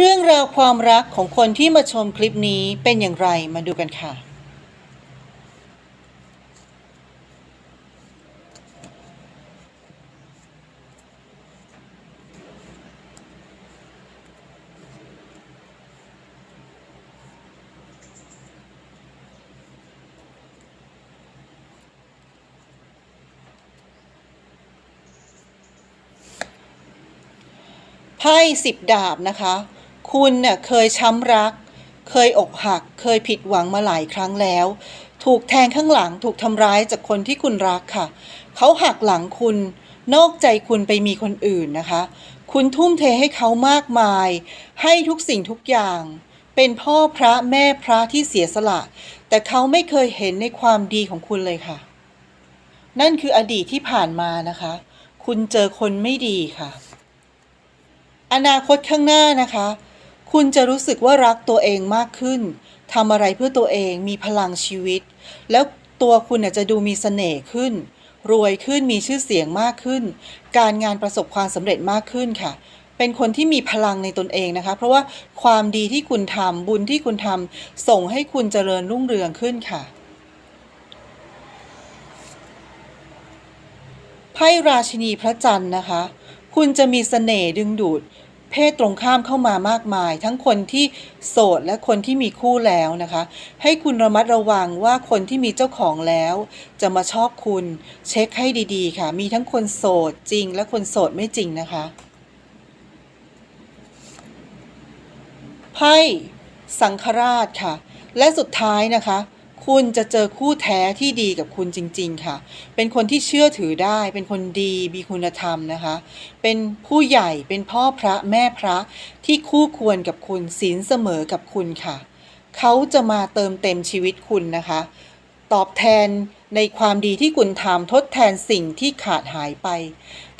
เรื่องราวความรักของคนที่มาชมคลิปนี้เป็นอย่างไรมาดูกันค่ะ ไพ่สิบดาบนะคะ คุณเน่ยเคยช้ำรัก เคยอกหัก เคยผิดหวังมาหลายครั้งแล้ว ถูกแทงข้างหลังถูกทำร้ายจากคนที่คุณรักค่ะ เขาหักหลังคุณ นอกใจคุณไปมีคนอื่นนะคะ คุณทุ่มเทให้เขามากมาย ให้ทุกสิ่งทุกอย่าง เป็นพ่อพระแม่พระที่เสียสละ แต่เขาไม่เคยเห็นในความดีของคุณเลยค่ะ นั่นคืออดีตที่ผ่านมานะคะ คุณเจอคนไม่ดีค่ะ อนาคตข้างหน้านะคะ คุณจะรู้สึกว่ารักตัวเองมากขึ้นทำอะไรเพื่อตัวเองมีพลังชีวิต แล้วตัวคุณจะดูมีเสน่ห์ขึ้น รวยขึ้นมีชื่อเสียงมากขึ้น การงานประสบความสำเร็จมากขึ้นค่ะ เป็นคนที่มีพลังในตนเองนะคะ เพราะว่าความดีที่คุณทำบุญที่คุณทำส่งให้คุณเจริญรุ่งเรืองขึ้นค่ะไพ่ราชินีพระจันทร์นะคะ คุณจะมีเสน่ห์ดึงดูด เพศตรงข้ามเข้ามามากมาย ทั้งคนที่โสดและคนที่มีคู่แล้วนะคะ ให้คุณระมัดระวังว่าคนที่มีเจ้าของแล้ว จะมาชอบคุณเช็คให้ดีๆ ค่ะ มีทั้งคนโสดจริง และคนโสดไม่จริงนะคะไพ่สังฆราชค่ะ และสุดท้ายนะคะ คุณจะเจอคู่แท้ที่ดีกับคุณจริง ๆ ค่ะ เป็นคนที่เชื่อถือได้ เป็นคนดีมีคุณธรรมนะคะ เป็นผู้ใหญ่ เป็นพ่อพระแม่พระที่คู่ควรกับคุณศีลเสมอกับคุณค่ะ เขาจะมาเติมเต็มชีวิตคุณนะคะ ตอบแทน ในความดีที่คุณทำทดแทนสิ่งที่ขาดหายไป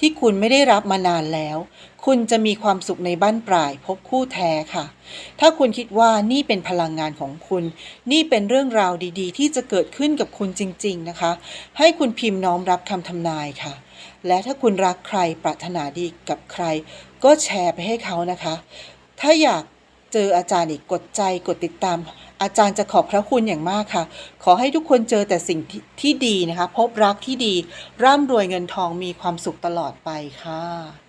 ที่คุณไม่ได้รับมานานแล้ว คุณจะมีความสุขในบ้านปลายพบคู่แท้ค่ะ ถ้าคุณคิดว่านี่เป็นพลังงานของคุณ นี่เป็นเรื่องราวดีๆ ที่จะเกิดขึ้นกับคุณจริง ๆ นะคะ ให้คุณพิมพ์น้อมรับคำทำนายค่ะ และถ้าคุณรักใครปรารถนาดีกับใคร ก็แชร์ไปให้เขานะคะ ถ้าอยาก เจออาจารย์อีกกดใจกดติดตาม อาจารย์จะขอบพระคุณอย่างมากค่ะ ขอให้ทุกคนเจอแต่สิ่งที่ที่ดีนะคะ พบรักที่ดี ร่ำรวยเงินทองมีความสุขตลอดไปค่ะ